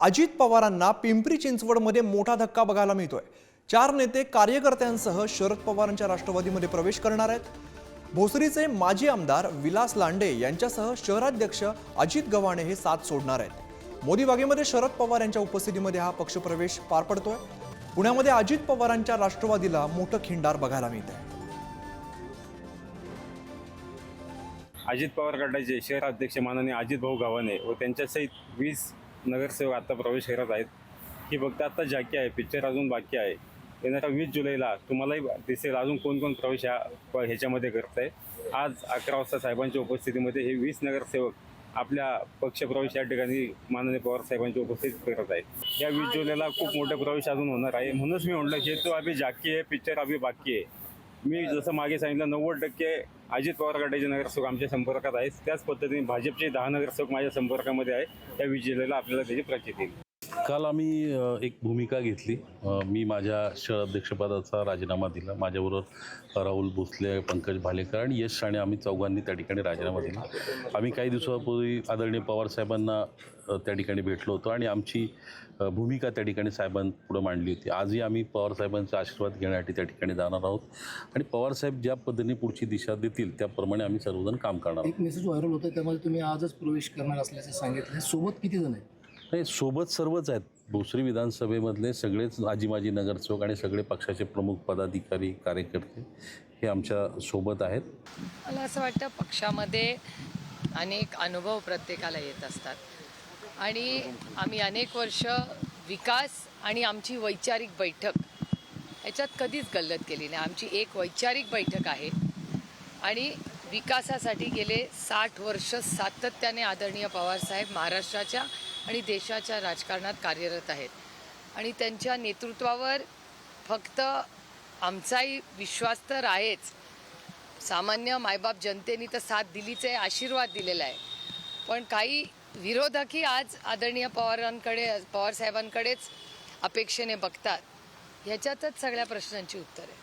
अजित पवारांना पिंपरी चिंचवडमध्ये मोठा धक्का बघायला मिळतोय. चार नेते कार्यकर्त्यांसह शरद पवारांच्या राष्ट्रवादीमध्ये प्रवेश करणार आहेत. भोसरीचे माजी आमदार विलास लांडे यांच्यासह शहराध्यक्ष अजित गव्हाणे हे साथ सोडणार आहेत. मोदी बागेमध्ये शरद पवार यांच्या उपस्थितीमध्ये हा पक्षप्रवेश पार पडतोय. पुण्यामध्ये अजित पवारांच्या राष्ट्रवादीला मोठं खिंडार बघायला मिळतंय. अजित पवार गटाचे शहराध्यक्ष माननीय अजित भाऊ गव्हाणे व त्यांच्यासहित वीस नगरसेवक आता प्रवेश करत आहेत. ही फक्त आता जाकी आहे पिक्चर अजून बाकी आहे. येणाऱ्या वीस जुलैला तुम्हालाही दिसेल अजून कोण कोण प्रवेश ह्या प- ह्याच्यामध्ये करत आहे आज अकरा वाजता साहेबांच्या उपस्थितीमध्ये हे वीस नगरसेवक आपल्या पक्षप्रवेश या ठिकाणी माननीय पवार साहेबांची उपस्थित करत आहेत. या वीस जुलैला खूप मोठे प्रवेश अजून होणार आहे. म्हणूनच मी म्हटलं की तो अभि जाकी आहे पिक्चर अभि बाकी आहे. मी जसं मागे सांगितलं नव्वद टक्के अजित पवार गटाचे नगरसेवक आमच्या संपर्कात आहेत. त्याच पद्धतीने भाजपचे दहा नगरसेवक माझ्या संपर्कामध्ये आहे त्या विजेला आपल्याला त्याची प्रचिती येईल काल आम्ही एक भूमिका घेतली. मी माझ्या शहराध्यक्षपदाचा राजीनामा दिला. माझ्याबरोबर राहुल भोसले पंकज भालेकर आणि यश राणे आम्ही चौघांनी त्या ठिकाणी राजीनामा दिला. आम्ही काही दिवसापूर्वी आदरणीय पवारसाहेबांना त्या ठिकाणी भेटलो होतो आणि आमची भूमिका त्या ठिकाणी साहेबांपुढे मांडली होती. आजही आम्ही पवारसाहेबांचा आशीर्वाद घेण्यासाठी त्या ठिकाणी जाणार आहोत. आणि पवारसाहेब ज्या पद्धतीने पुढची दिशा देतील त्याप्रमाणे आम्ही सर्वजण काम करणार एक मेसेज व्हायरल होतो त्यामध्ये तुम्ही आजच प्रवेश करणार असल्याचं सांगितलं सोबत किती जण आहेत? नाही सोबत सर्वच आहेत. भोसरी विधानसभेमधले सगळेच आजीमाजी नगरसेवक आणि सगळे पक्षाचे प्रमुख पदाधिकारी कार्यकर्ते हे आमच्यासोबत आहेत. मला असं वाटतं पक्षामध्ये अनेक अनुभव प्रत्येकाला येत असतात. आणि आम्ही अनेक वर्ष विकास आणि आमची वैचारिक बैठक याच्यात कधीच गल्लत केली नाही. आमची एक वैचारिक बैठक आहे. आणि विकासासाठी गेले साठ वर्ष सातत्याने आदरणीय पवारसाहेब महाराष्ट्राच्या आणि देशाच्या राजकारणात कार्यरत आहेत. आणि त्यांच्या नेतृत्वावर फक्त आमचाही विश्वास तर आहेच. सामान्य मायबाप जनतेने तर साथ दिलीच आहे आशीर्वाद दिलेला आहे पण काही विरोधकही आज आदरणीय पवारांकडे पवारसाहेबांकडेच अपेक्षेने बघतात. ह्याच्यातच सगळ्या प्रश्नांची उत्तर आहे